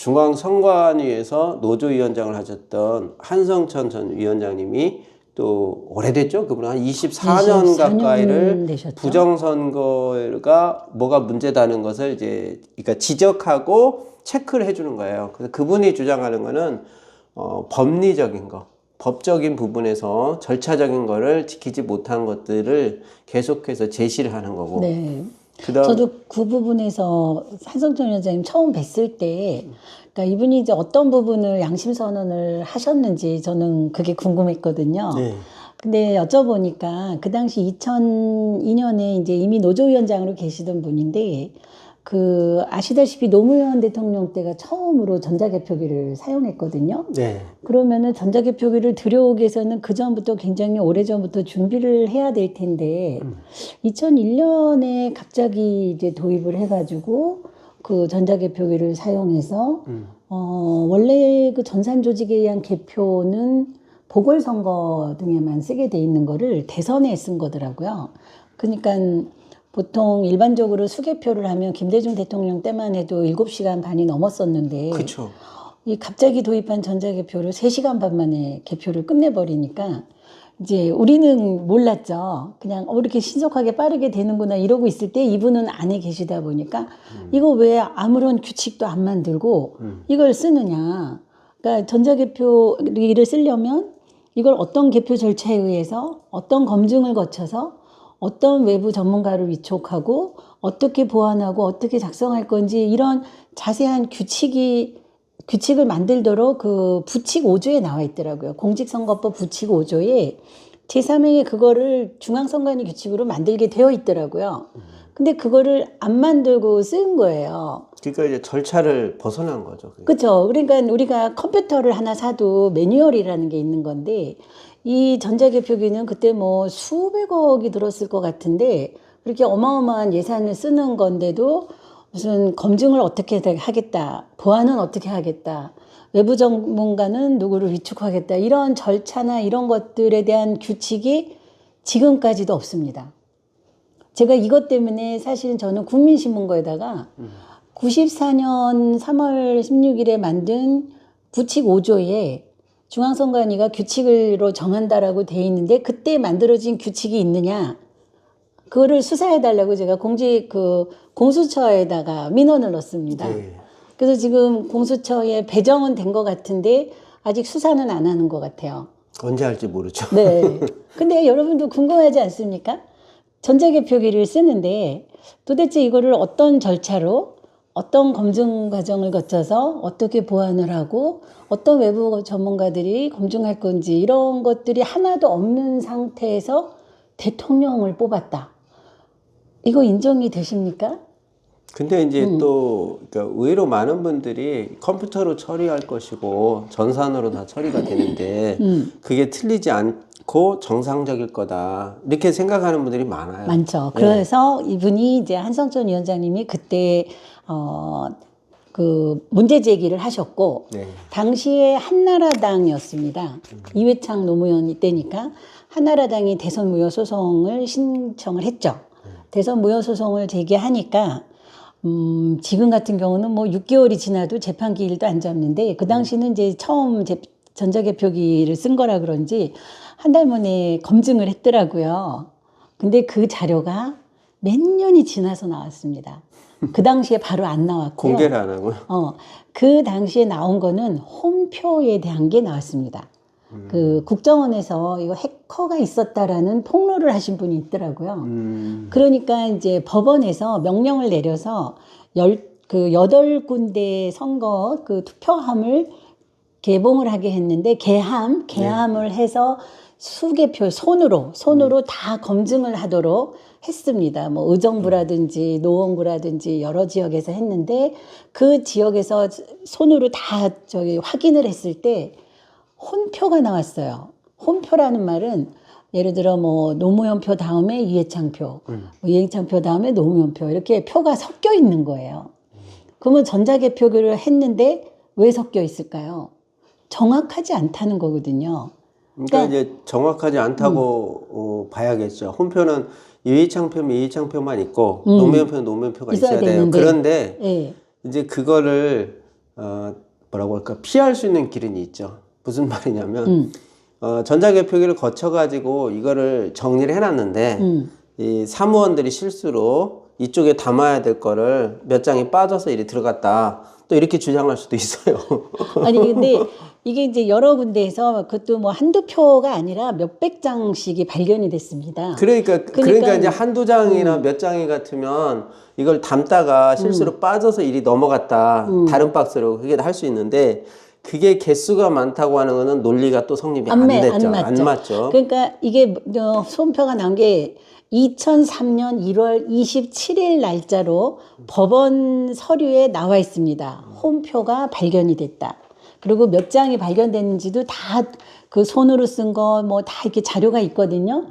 중앙선관위에서 노조위원장을 하셨던 한성천 전 위원장님이 또 오래됐죠. 그분 한 24년 24년 가까이를 되셨죠. 부정선거가 뭐가 문제다는 것을 이제 그러니까 지적하고 체크를 해주는 거예요. 그래서 그분이 주장하는 거는 어, 법리적인 거, 법적인 부분에서 절차적인 거를 지키지 못한 것들을 계속해서 제시를 하는 거고. 네. 그다음 저도 그 부분에서 한성철 위원장님 처음 뵀을 때, 그러니까 이분이 이제 어떤 부분을 양심 선언을 하셨는지 저는 그게 궁금했거든요. 네. 근데 여쭤보니까 그 당시 2002년에 이제 이미 노조위원장으로 계시던 분인데, 그 아시다시피 노무현 대통령 때가 처음으로 전자개표기를 사용했거든요. 네. 그러면은 전자개표기를 들여오기 위해서는 그 전부터 굉장히 오래 전부터 준비를 해야 될 텐데 2001년에 갑자기 이제 도입을 해가지고 그 전자개표기를 사용해서 음. 어 원래 그 전산 조직에 의한 개표는 보궐선거 등에만 쓰게 돼 있는 거를 대선에 쓴 거더라고요. 그러니까 보통 일반적으로 수개표를 하면 김대중 대통령 때만 해도 7시간 반이 넘었었는데 그렇죠. 이 갑자기 도입한 전자개표를 3시간 반 만에 개표를 끝내버리니까 이제 우리는 몰랐죠. 그냥 어, 이렇게 신속하게 빠르게 되는구나 이러고 있을 때 이분은 안에 계시다 보니까 이거 왜 아무런 규칙도 안 만들고 음. 이걸 쓰느냐. 그러니까 전자개표를 쓰려면 이걸 어떤 개표 절차에 의해서 어떤 검증을 거쳐서 어떤 외부 전문가를 위촉하고 어떻게 보완하고 어떻게 작성할 건지 이런 자세한 규칙이 규칙을 만들도록 그 부칙 5조에 나와 있더라고요. 공직선거법 부칙 5조에 제3행에 그거를 중앙선관위 규칙으로 만들게 되어 있더라고요. 근데 그거를 안 만들고 쓴 거예요. 그러니까 이제 절차를 벗어난 거죠. 그게. 그렇죠. 그러니까 우리가 컴퓨터를 하나 사도 매뉴얼이라는 게 있는 건데 이 전자개표기는 그때 뭐 수백억이 들었을 것 같은데 그렇게 어마어마한 예산을 쓰는 건데도 무슨 검증을 어떻게 하겠다, 보안은 어떻게 하겠다, 외부 전문가는 누구를 위축하겠다 이런 절차나 이런 것들에 대한 규칙이 지금까지도 없습니다. 제가 이것 때문에 사실은 저는 국민신문고에다가 94년 3월 16일에 만든 부칙 5조에 중앙선관위가 규칙으로 정한다라고 돼 있는데 그때 만들어진 규칙이 있느냐 그거를 수사해 달라고 제가 공직 그 공수처에다가 민원을 넣습니다. 네. 그래서 지금 공수처에 배정은 된 것 같은데 아직 수사는 안 하는 것 같아요. 언제 할지 모르죠. 네. 근데 여러분도 궁금하지 않습니까? 전자개표기를 쓰는데 도대체 이거를 어떤 절차로 어떤 검증 과정을 거쳐서 어떻게 보완을 하고 어떤 외부 전문가들이 검증할 건지 이런 것들이 하나도 없는 상태에서 대통령을 뽑았다. 이거 인정이 되십니까? 근데 이제 음. 또 그러니까 의외로 많은 분들이 컴퓨터로 처리할 것이고 전산으로 다 처리가 되는데 음. 그게 틀리지 않 고 정상적일 거다 이렇게 생각하는 분들이 많아요. 많죠. 네. 그래서 이분이 이제 한성천 위원장님이 그때 어, 그 문제 제기를 하셨고 네. 당시에 한나라당이었습니다. 이회창 노무현 이 때니까 한나라당이 대선 무효 소송을 신청을 했죠. 대선 무효 소송을 제기하니까 음, 지금 같은 경우는 뭐 6개월이 지나도 재판 기일도 안 잡는데 그 당시는 이제 처음 제- 전자개표기를 쓴 거라 그런지 한 달 만에 검증을 했더라고요. 근데 그 자료가 몇 년이 지나서 나왔습니다. 그 당시에 바로 안 나왔고요. 공개를 안 하고요. 어, 그 당시에 나온 거는 홈표에 대한 게 나왔습니다. 그 국정원에서 이거 해커가 있었다라는 폭로를 하신 분이 있더라고요. 음, 그러니까 이제 법원에서 명령을 내려서 열, 그 여덟 군데 선거 그 투표함을 개봉을 하게 했는데 개함, 개함을 해서 수개표 손으로 손으로 다 검증을 하도록 했습니다. 뭐 의정부라든지 노원구라든지 여러 지역에서 했는데 그 지역에서 손으로 다 저기 확인을 했을 때 혼표가 나왔어요. 혼표라는 말은 예를 들어 뭐 노무현표 다음에 이해창표, 음. 뭐 이해창표 다음에 노무현표 이렇게 표가 섞여 있는 거예요. 그러면 전자개표기를 했는데 왜 섞여 있을까요? 정확하지 않다는 거거든요. 그러니까 그러니까- 이제 정확하지 않다고 어, 봐야겠죠. 홈표는 이해창표면 이해창표만 있고 음. 노무현표는 노무현표가 있어야 있어야 돼요. 그런데 예. 이제 그거를 어, 뭐라고 할까 피할 수 있는 길은 있죠. 무슨 말이냐면 음. 어, 전자개표기를 거쳐가지고 이거를 정리를 해놨는데 음. 이 사무원들이 실수로 이쪽에 담아야 될 거를 몇 장이 빠져서 이리 들어갔다. 또 이렇게 주장할 수도 있어요. 아니 근데 이게 이제 여러 군데에서 그것도 뭐 한두 표가 아니라 몇백 장씩이 발견이 됐습니다. 그러니까 그러니까, 그러니까 이제 한두 장이나 몇 장이 같으면 이걸 담다가 실수로 빠져서 일이 넘어갔다 다른 박스로 그게 할 수 있는데 그게 개수가 많다고 하는 거는 논리가 또 성립이 안, 안, 매- 됐죠. 안 맞죠. 맞죠. 그러니까 이게 어, 손표가 나온 게 2003년 1월 27일 날짜로 법원 서류에 나와 있습니다. 홈표가 발견이 됐다. 그리고 몇 장이 발견됐는지도 다 그 손으로 쓴 거 뭐 다 이렇게 자료가 있거든요.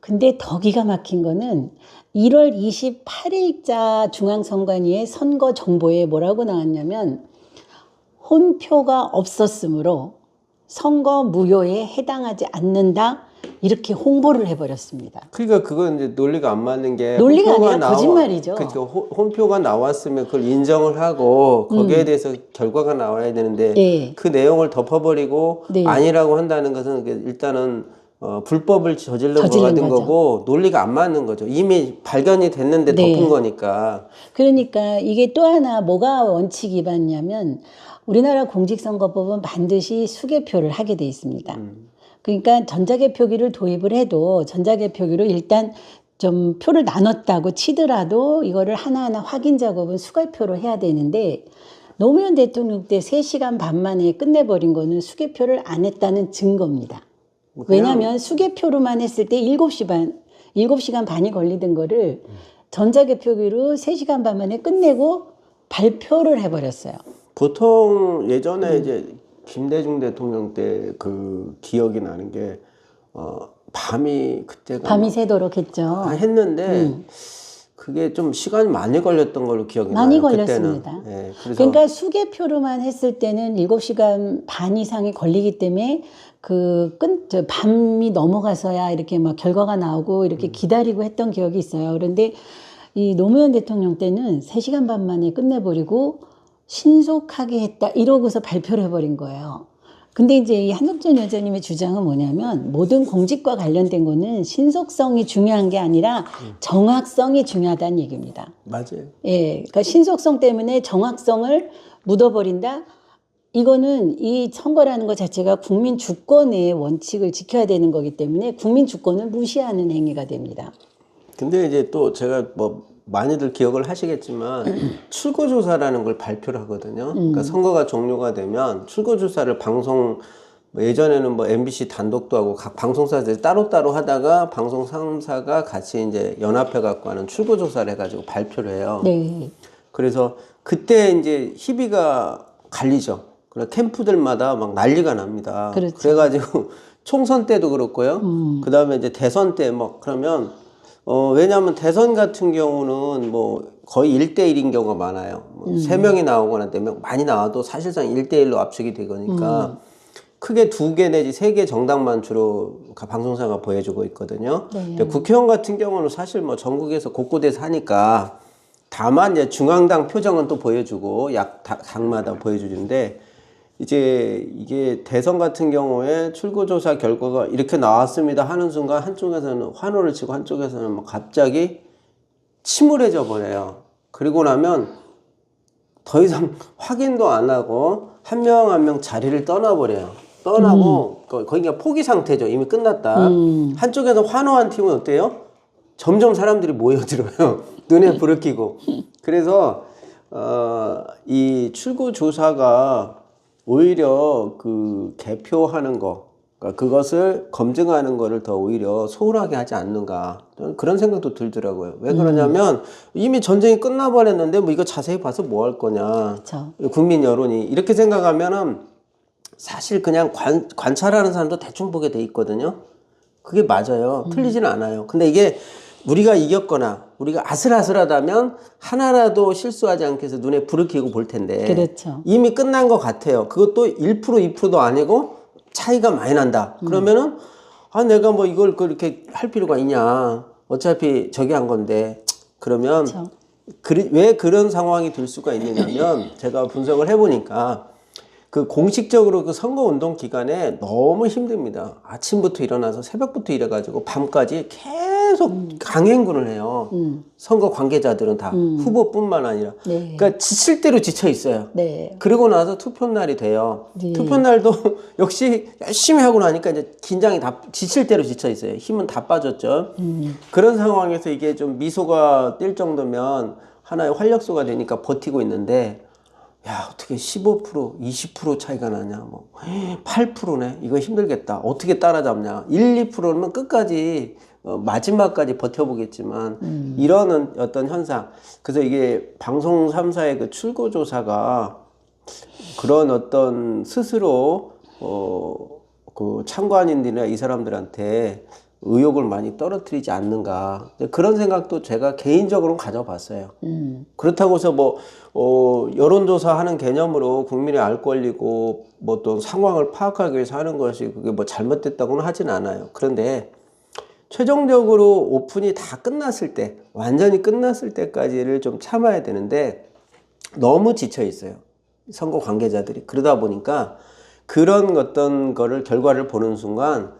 근데 더 기가 막힌 거는 1월 28일자 중앙선관위의 선거 정보에 뭐라고 나왔냐면 혼표가 없었으므로 선거 무효에 해당하지 않는다 이렇게 홍보를 해버렸습니다. 그러니까 그건 이제 논리가 안 맞는 게 논리가 아니라 거짓말이죠. 그렇죠. 호- 홈표가 나왔으면 그걸 인정을 하고 거기에 대해서 결과가 나와야 되는데 음. 네. 그 내용을 덮어버리고 네. 아니라고 한다는 것은 그 일단은 어, 불법을 같은 거죠. 거고 논리가 안 맞는 거죠. 이미 발견이 됐는데 네. 덮은 거니까. 그러니까 이게 또 하나 뭐가 원칙이 받냐면 우리나라 공직선거법은 반드시 수개표를 하게 돼 있습니다. 그러니까 전자개표기를 도입을 해도 전자개표기로 일단 좀 표를 나눴다고 치더라도 이거를 하나하나 확인 작업은 수개표로 해야 되는데 노무현 대통령 때 3시간 반 만에 끝내버린 거는 수개표를 안 했다는 증거입니다. 뭐 왜냐하면 수개표로만 했을 때 7시 반, 7시간 반이 걸리던 거를 전자개표기로 3시간 반 만에 끝내고 발표를 해버렸어요. 보통 예전에 음. 이제 김대중 대통령 때 그 기억이 나는 게 어, 밤이 그때가 밤이 새도록 했죠. 아, 했는데 그게 좀 시간이 많이 걸렸던 걸로 기억이 음. 많이 나요. 걸렸습니다. 그때는. 예, 그래서 그러니까 수개표로만 했을 때는 7시간 반 이상이 걸리기 때문에 그 끈, 저 밤이 넘어가서야 이렇게 막 결과가 나오고 음. 이렇게 기다리고 했던 기억이 있어요. 그런데 이 노무현 대통령 때는 3시간 반 만에 끝내버리고 신속하게 했다 이러고서 발표를 해버린 거예요. 근데 이제 이 한덕전 여자님의 주장은 뭐냐면 모든 공직과 관련된 거는 신속성이 중요한 게 아니라 정확성이 중요하다는 얘기입니다. 맞아요. 예, 그러니까 신속성 때문에 정확성을 묻어버린다. 이거는 이 선거라는 것 자체가 국민 주권의 원칙을 지켜야 되는 거기 때문에 국민 주권을 무시하는 행위가 됩니다. 근데 이제 또 제가 뭐 많이들 기억을 하시겠지만 출구조사라는 걸 발표를 하거든요. 음. 그러니까 선거가 종료가 되면 출구조사를 방송 뭐 예전에는 뭐 MBC 단독도 하고 각 방송사들이 따로따로 하다가 방송 상사가 같이 이제 연합해 갖고 하는 출구조사를 해가지고 발표를 해요. 네. 그래서 그때 이제 희비가 갈리죠. 그래 캠프들마다 막 난리가 납니다. 그렇죠. 그래가지고 총선 때도 그렇고요. 그 다음에 이제 대선 때뭐 그러면 어 왜냐하면 대선 같은 경우는 뭐 거의 1대1인 경우가 많아요. 뭐세 명이 나오거나 네명 많이 나와도 사실상 1대1로 압축이 되거니까 크게 두 개 내지 세 개 정당만 주로 가- 방송사가 보여주고 있거든요. 네. 근데 국회의원 같은 경우는 사실 뭐 전국에서 곳곳에서 하니까 다만 이제 중앙당 표정은 또 보여주고 약 다- 당마다 보여주는데 이제 이게 대선 같은 경우에 출구조사 결과가 이렇게 나왔습니다 하는 순간 한쪽에서는 환호를 치고 한쪽에서는 막 갑자기 침울해져 버려요. 그리고 나면 더 이상 확인도 안 하고 한 명 한명 자리를 떠나버려요. 떠나고 거- 거기가 포기 상태죠. 이미 끝났다. 한쪽에서 환호한 팀은 어때요? 점점 사람들이 모여들어요. 눈에 불을 켜고. 그래서 어, 이 출구 조사가 오히려 그 개표하는 거, 그러니까 그것을 검증하는 거를 더 오히려 소홀하게 하지 않는가. 그런 생각도 들더라고요. 왜 그러냐면 이미 전쟁이 끝나버렸는데 뭐 이거 자세히 봐서 뭐 할 거냐. 그렇죠. 국민 여론이 이렇게 생각하면은 사실 그냥 관, 관찰하는 사람도 대충 보게 돼 있거든요. 그게 맞아요. 틀리지는 않아요. 근데 이게 우리가 이겼거나 우리가 아슬아슬하다면 하나라도 실수하지 않게 해서 눈에 불을 켜고 볼 텐데 그렇죠. 이미 끝난 것 같아요. 그것도 1% 2%도 아니고 차이가 많이 난다. 그러면은 아 내가 뭐 이걸 그렇게 할 필요가 있냐. 어차피 저기 한 건데 그러면 그렇죠. 그리- 왜 그런 상황이 될 수가 있느냐면 제가 분석을 해보니까 그 공식적으로 그 선거 운동 기간에 너무 힘듭니다. 아침부터 일어나서 새벽부터 일해가지고 밤까지 계속 강행군을 해요. 선거 관계자들은 다 후보뿐만 아니라. 네. 그러니까 지칠 대로 지쳐 있어요. 네. 그러고 나서 투표 날이 돼요. 네. 투표 날도 역시 열심히 하고 나니까 이제 긴장이 다 지칠 대로 지쳐 있어요. 힘은 다 빠졌죠. 그런 상황에서 이게 좀 미소가 뛸 정도면 하나의 활력소가 되니까 버티고 있는데 야 어떻게 15% 20% 차이가 나냐 뭐. 8%네? 이거 힘들겠다. 어떻게 따라잡냐. 1, 2%는 끝까지 어, 마지막까지 버텨보겠지만 이러는 어떤 현상. 그래서 이게 방송 3사의 그 출구 조사가 그런 어떤 스스로 어 그 참관인들이나 이 사람들한테 의욕을 많이 떨어뜨리지 않는가 그런 생각도 제가 개인적으로 가져봤어요. 음. 그렇다고 해서 뭐, 어, 여론조사 하는 개념으로 국민의 알 권리고 뭐 또 상황을 파악하기 위해서 하는 것이 그게 뭐 잘못됐다고는 하진 않아요. 그런데 최종적으로 오픈이 다 끝났을 때, 완전히 끝났을 때까지를 좀 참아야 되는데 너무 지쳐 있어요. 선거 관계자들이. 그러다 보니까 그런 어떤 거를 결과를 보는 순간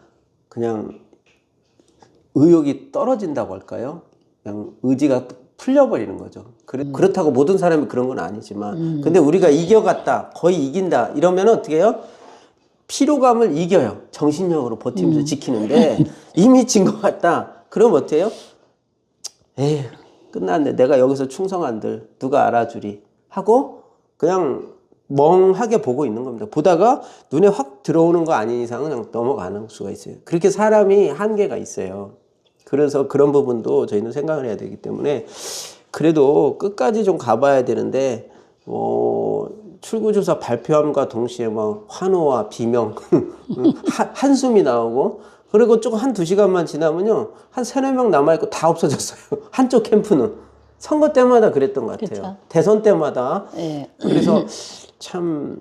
그냥 의욕이 떨어진다고 할까요? 그냥 의지가 풀려버리는 거죠. 그래, 그렇다고 모든 사람이 그런 건 아니지만, 근데 우리가 이겨갔다, 거의 이긴다, 이러면 어떻게 해요? 피로감을 이겨요. 정신력으로 버티면서 지키는데, 이미 진 것 같다. 그럼 어때요? 에휴, 끝났네. 내가 여기서 충성 한들, 누가 알아주리. 하고, 그냥 멍하게 보고 있는 겁니다. 보다가 눈에 확 들어오는 거 아닌 이상은 그냥 넘어가는 수가 있어요. 그렇게 사람이 한계가 있어요. 그래서 그런 부분도 저희는 생각을 해야 되기 때문에 그래도 끝까지 좀 가봐야 되는데 어, 출구조사 발표함과 동시에 막 환호와 비명 한- 한숨이 나오고 그리고 조금 한 두 시간만 지나면요 한 세네 명 남아있고 다 없어졌어요 한쪽 캠프는 선거 때마다 그랬던 것 같아요 그쵸. 대선 때마다 네. 그래서 참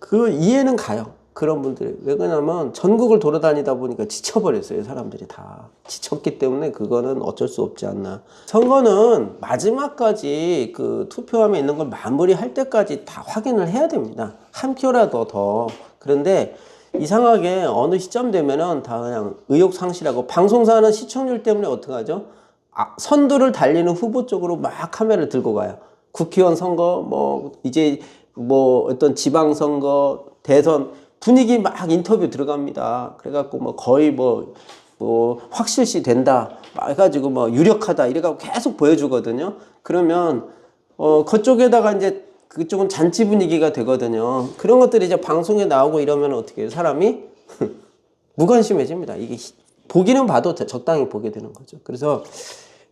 그 이해는 가요. 그런 분들이. 왜 그러냐면 전국을 돌아다니다 보니까 지쳐버렸어요 사람들이 다. 지쳤기 때문에 그거는 어쩔 수 없지 않나. 선거는 마지막까지 그 투표함에 있는 걸 마무리할 때까지 다 확인을 해야 됩니다. 한 표라도 더. 그런데 이상하게 어느 시점 되면은 다 그냥 의욕 상실하고 방송사는 시청률 때문에 어떡하죠? 아, 선두를 달리는 후보 쪽으로 막 카메라를 들고 가요. 국회의원 선거, 뭐, 이제 뭐 어떤 지방선거, 대선, 분위기 막 인터뷰 들어갑니다. 그래갖고 뭐 거의 뭐, 뭐 확실시 된다. 막 해가지고 뭐 유력하다. 이래갖고 계속 보여주거든요. 그러면, 어, 그쪽에다가 이제 그쪽은 잔치 분위기가 되거든요. 그런 것들이 이제 방송에 나오고 이러면 어떻게 해요? 사람이 무관심해집니다. 이게 히- 보기는 봐도 적당히 보게 되는 거죠. 그래서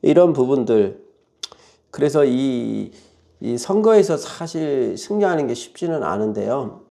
이런 부분들 그래서 이, 이 선거에서 사실 승리하는 게 쉽지는 않은데요.